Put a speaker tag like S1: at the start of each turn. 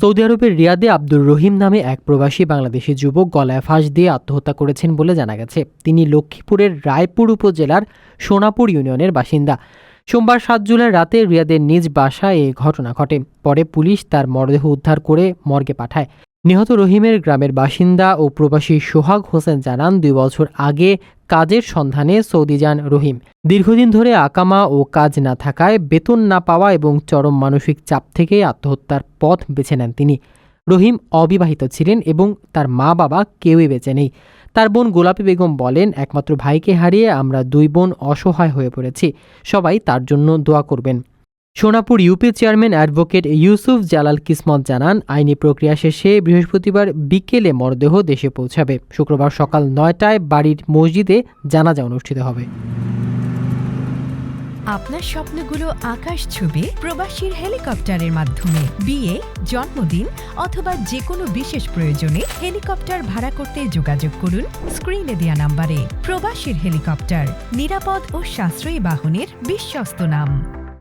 S1: Saudi আরবের রিয়াদে আব্দুর রহিম নামে এক প্রবাসী বাংলাদেশি যুবক গলায় ফাঁস দিয়ে আত্মহত্যা করেছেন বলে জানা গেছে। তিনি লক্ষ্মীপুরের রায়পুর উপজেলার সোনাপুর ইউনিয়নের বাসিন্দা। সোমবার সাত জুলাই রাতে রিয়াদের নিজ বাসায় এ ঘটনা ঘটে। পরে পুলিশ তার মরদেহ উদ্ধার করে মর্গে পাঠায়। নিহত রহিমের গ্রামের বাসিন্দা ও প্রবাসী সোহাগ হোসেন জানান, দুই বছর আগে কাজের সন্ধানে সৌদি যান রহিম। দীর্ঘদিন ধরে আকামা ও কাজ না থাকায় বেতন না পাওয়া এবং চরম মানসিক চাপ থেকে আত্মহত্যার পথ বেছে নেন তিনি। রহিম অবিবাহিত ছিলেন এবং তার মা বাবা কেউই বেঁচে নেই। তার বোন গোলাপী বেগম বলেন, একমাত্র ভাইকে হারিয়ে আমরা দুই বোন অসহায় হয়ে পড়েছি। সবাই তার জন্য দোয়া করবেন। Sonapur UP chairman advocate Yusuf Jalal Kismat জানান, আইনি প্রক্রিয়া শেষে বৃহস্পতিবার বিকেলে মরদেহ দেশে পৌঁছাবে। শুক্রবার সকাল নয়টায় বাড়ির মসজিদে জানাজা অনুষ্ঠিত হবে।
S2: আপনার স্বপ্নগুলো আকাশ ছুবে প্রবাসীর হেলিকপ্টারের মাধ্যমে। বিয়ে, জন্মদিন অথবা যে কোনো বিশেষ প্রয়োজনে হেলিকপ্টার ভাড়া করতে যোগাযোগ করুন স্ক্রিনে দেওয়া নাম্বারে। প্রবাসীর হেলিকপ্টার, নিরাপদ ও সাশ্রয়ী বাহনের বিশ্বস্ত নাম।